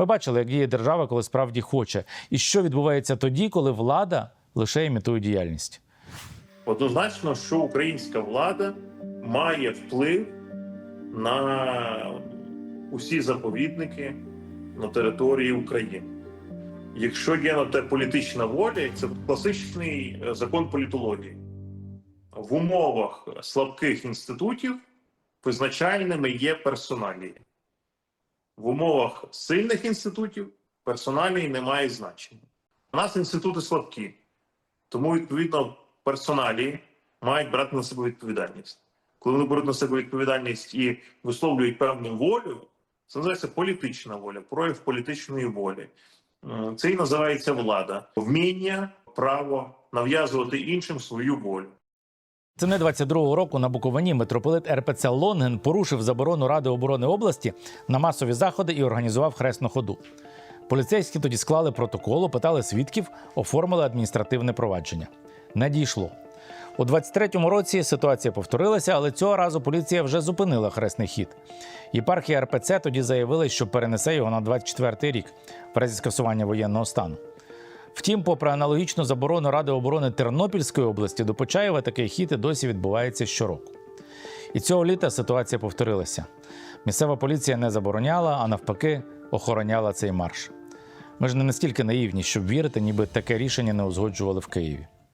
Ми бачили, як діє держава, коли справді хоче, і що відбувається тоді, коли влада лише імітує діяльність. Однозначно, що українська влада має вплив на усі заповідники на території України. Якщо є на те політична воля, це класичний е, закон політології. В умовах слабких інститутів визначальними є персоналії. В умовах сильних інститутів персоналії не має значення. У нас інститути слабкі, тому відповідно персоналії мають брати на себе відповідальність. Коли вони беруть на себе відповідальність і висловлюють певну волю, це називається політична воля, прояв політичної волі. Це і називається влада, вміння, право нав'язувати іншим свою волю. Це не 22-го року на Буковині митрополит РПЦ Лонген порушив заборону Ради оборони області на масові заходи і організував хресну ходу. Поліцейські тоді склали протокол, опитали свідків, оформили адміністративне провадження. Не дійшло. У 23-му році ситуація повторилася, але цього разу поліція вже зупинила хресний хід. Єпархія РПЦ тоді заявила, що перенесе його на 24-й рік в разі скасування воєнного стану. Втім, попри аналогічну заборону Ради оборони Тернопільської області, до Почаєва такий хід і досі відбувається щороку. І цього літа ситуація повторилася. Місцева поліція не забороняла, а навпаки, охороняла цей марш. Ми ж не настільки наївні, щоб вірити, ніби таке рішення не узгоджували в Києві.